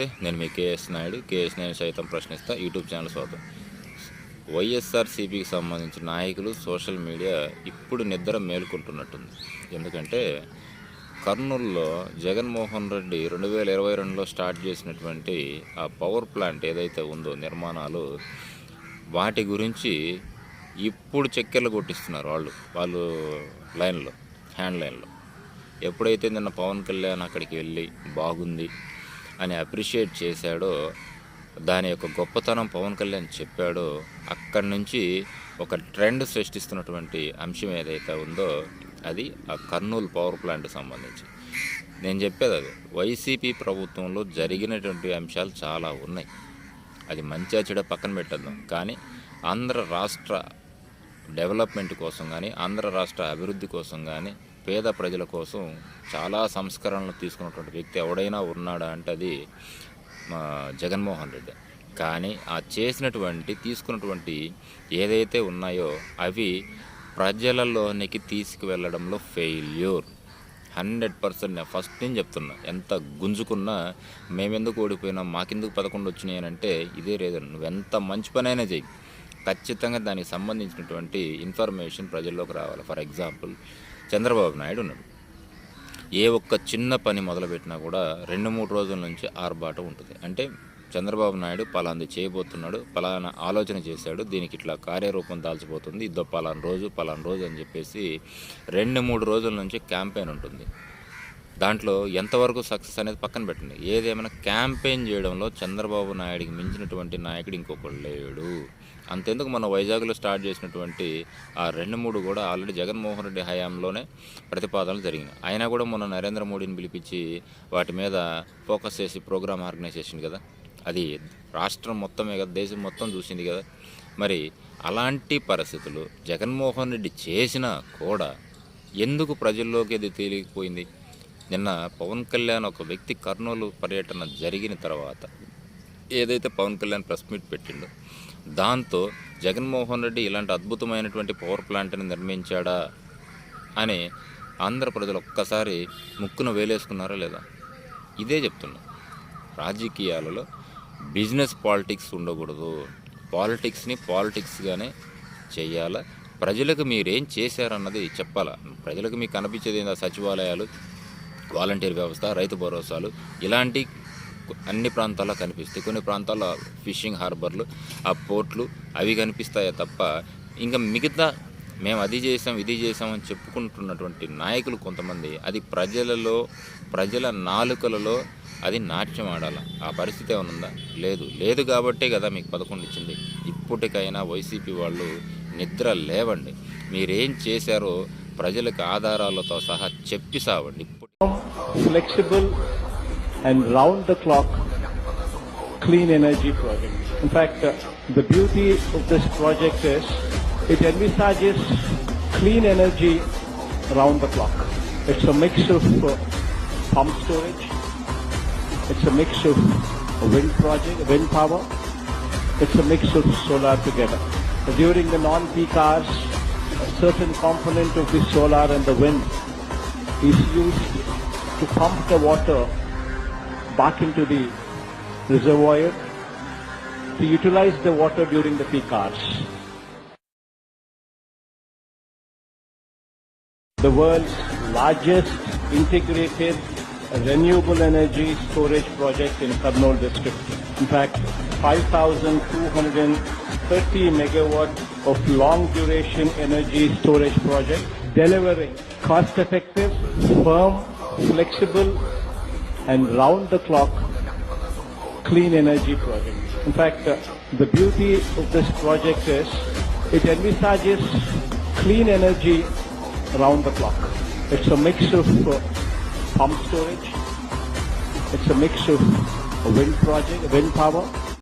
నేను మీ K S Naidu. K S Naidu సైతం ప్రశ్నిస్తా. యూట్యూబ్ ఛానల్ స్వాగతం. వైఎస్ఆర్సీపీకి సంబంధించిన నాయకులు సోషల్ మీడియా ఇప్పుడు నిద్ర మేలుకుంటున్నట్టుంది. ఎందుకంటే కర్నూలులో జగన్మోహన్ రెడ్డి రెండు వేల ఇరవై రెండులో స్టార్ట్ చేసినటువంటి ఆ పవర్ ప్లాంట్ ఏదైతే ఉందో నిర్మాణాలు వాటి గురించి ఇప్పుడు చక్కెరలు కొట్టిస్తున్నారు వాళ్ళు వాళ్ళు లైన్లో హ్యాండ్ లైన్లో. ఎప్పుడైతే నిన్న పవన్ కళ్యాణ్ అక్కడికి వెళ్ళి బాగుంది అని అప్రిషియేట్ చేశాడో దాని యొక్క గొప్పతనం పవన్ కళ్యాణ్ చెప్పాడో అక్కడి నుంచి ఒక ట్రెండ్ సృష్టిస్తున్నటువంటి అంశం ఏదైతే ఉందో అది ఆ కర్నూలు పవర్ ప్లాంట్కి సంబంధించి. నేను చెప్పేది అది. వైసీపీ ప్రభుత్వంలో జరిగినటువంటి అంశాలు చాలా ఉన్నాయి. అది మంచిగా చెడ పక్కన పెట్టద్దాం. కానీ ఆంధ్ర రాష్ట్ర డెవలప్మెంట్ కోసం కానీ ఆంధ్ర రాష్ట్ర అభివృద్ధి కోసం కానీ పేద ప్రజల కోసం చాలా సంస్కరణలు తీసుకున్నటువంటి వ్యక్తి ఎవడైనా ఉన్నాడా అంటే అది మా జగన్మోహన్ రెడ్డి. కానీ ఆ చేసినటువంటి తీసుకున్నటువంటి ఏదైతే ఉన్నాయో అవి ప్రజలలోనికి తీసుకువెళ్ళడంలో ఫెయిల్యూర్ హండ్రెడ్ పర్సెంట్ నేను ఫస్ట్ నేను చెప్తున్నా ఎంత గుంజుకున్నా మేమెందుకు ఓడిపోయినా మాకెందుకు పదకొండు వచ్చినాయి అని అంటే ఇదే రీజన్ నువ్వు ఎంత మంచి పనైనా చెయ్యి. ఖచ్చితంగా దానికి సంబంధించినటువంటి ఇన్ఫర్మేషన్ ప్రజల్లోకి రావాలి. ఫర్ ఎగ్జాంపుల్ చంద్రబాబు నాయుడు ఉన్నాడు. ఏ ఒక్క చిన్న పని మొదలుపెట్టినా కూడా రెండు మూడు రోజుల నుంచి ఆర్భాటం ఉంటుంది. అంటే చంద్రబాబు నాయుడు పలాంది చేయబోతున్నాడు పలానా ఆలోచన చేశాడు దీనికి ఇట్లా కార్యరూపం దాల్చిపోతుంది ఇద్దో పలానా రోజు పలానా రోజు అని చెప్పేసి రెండు మూడు రోజుల నుంచి క్యాంపెయిన్ ఉంటుంది. దాంట్లో ఎంతవరకు సక్సెస్ అనేది పక్కన పెట్టండి. ఏదేమైనా క్యాంపెయిన్ చేయడంలో చంద్రబాబు నాయుడికి మించినటువంటి నాయకుడు ఇంకొకడు లేడు. అంతెందుకు మన వైజాగ్లో స్టార్ట్ చేసినటువంటి ఆ రెండు మూడు కూడా ఆల్రెడీ జగన్మోహన్ రెడ్డి హయాంలోనే ప్రతిపాదనలు జరిగినాయి. అయినా కూడా మొన్న నరేంద్ర మోడీని పిలిపించి వాటి మీద ఫోకస్ చేసి ప్రోగ్రామ్ ఆర్గనైజేషన్ కదా. అది రాష్ట్రం మొత్తమే కదా దేశం మొత్తం చూసింది కదా. మరి అలాంటి పరిస్థితులు జగన్మోహన్ రెడ్డి చేసినా కూడా ఎందుకు ప్రజల్లోకి అది తేలికపోయింది? నిన్న పవన్ కళ్యాణ్ ఒక వ్యక్తి కర్నూలు పర్యటన జరిగిన తర్వాత ఏదైతే పవన్ కళ్యాణ్ ప్రెస్ మీట్ పెట్టిండో దాంతో జగన్మోహన్ రెడ్డి ఇలాంటి అద్భుతమైనటువంటి పవర్ ప్లాంట్ని నిర్మించాడా అని ఆంధ్ర ప్రజలు ఒక్కసారి ముక్కున వేలేసుకున్నారా లేదా? ఇదే చెప్తున్నా. రాజకీయాలలో బిజినెస్ పాలిటిక్స్ ఉండకూడదు. పాలిటిక్స్ని పాలిటిక్స్గానే చేయాలా? ప్రజలకు మీరేం చేశారన్నది చెప్పాలా? ప్రజలకు మీకు కనిపించేది ఏందా సచివాలయాలు? వాలంటీర్ వ్యవస్థ రైతు భరోసాలు ఇలాంటి అన్ని ప్రాంతాల్లో కనిపిస్తాయి. కొన్ని ప్రాంతాల్లో ఫిషింగ్ హార్బర్లు ఆ పోర్ట్లు అవి కనిపిస్తాయే తప్ప ఇంకా మిగతా మేము అది చేసాం ఇది చేసామని చెప్పుకుంటున్నటువంటి నాయకులు కొంతమంది అది ప్రజలలో ప్రజల నాలుకలలో అది నాట్యం ఆడాల. ఆ పరిస్థితి ఏమైనా ఉందా? లేదు. లేదు కాబట్టే కదా మీకు పదకొండు ఇచ్చింది. ఇప్పటికైనా వైసీపీ వాళ్ళు నిద్ర లేవండి. మీరేం చేశారో ప్రజలకు ఆధారాలతో సహా చెప్పి సావండి. Flexible and round the clock clean energy project. In fact, uh, the beauty of this project is it envisages clean energy round the clock. It's a mix of uh, pump storage, it's a mix of wind project, wind power, it's a mix of solar together. During the non-peak hours, a certain component of the solar and the wind is used to pump the water back into the reservoir to utilize the water during the peak hours. The world's largest integrated renewable energy storage project in Karnool district. In fact, 5,230 megawatt of long duration energy storage project delivering cost effective, firm, flexible and round the clock clean energy project. In fact, uh, the beauty of this project is it envisages clean energy round the clock. It's a mix of uh, pump storage, it's a mix of wind project, wind power,